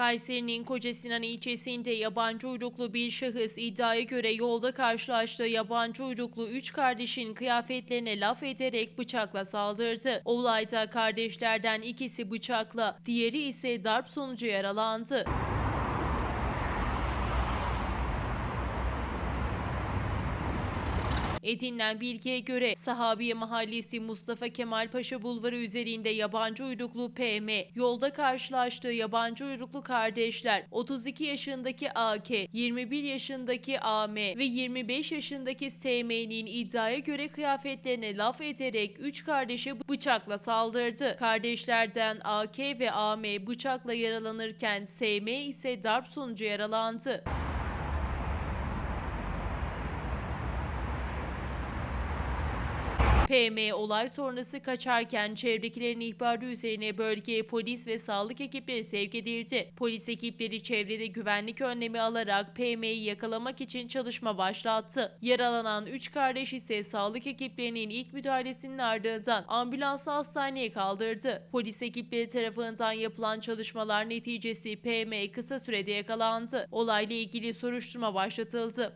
Kayseri'nin Kocasinan ilçesinde yabancı uyruklu bir şahıs iddiaya göre yolda karşılaştığı yabancı uyruklu üç kardeşin kıyafetlerine laf ederek bıçakla saldırdı. Olayda kardeşlerden ikisi bıçakla, diğeri ise darp sonucu yaralandı. Edinilen bilgiye göre Sahabiye Mahallesi Mustafa Kemal Paşa Bulvarı üzerinde yabancı uyruklu PM, yolda karşılaştığı yabancı uyruklu kardeşler 32 yaşındaki AK, 21 yaşındaki AM ve 25 yaşındaki SM'nin iddiaya göre kıyafetlerine laf ederek 3 kardeşe bıçakla saldırdı. Kardeşlerden AK ve AM bıçakla yaralanırken SM ise darp sonucu yaralandı. PM olay sonrası kaçarken çevrekilerin ihbarı üzerine bölgeye polis ve sağlık ekipleri sevk edildi. Polis ekipleri çevrede güvenlik önlemi alarak PM'yi yakalamak için çalışma başlattı. Yaralanan 3 kardeş ise sağlık ekiplerinin ilk müdahalesinin ardından ambulansa hastaneye kaldırdı. Polis ekipleri tarafından yapılan çalışmalar neticesi PM kısa sürede yakalandı. Olayla ilgili soruşturma başlatıldı.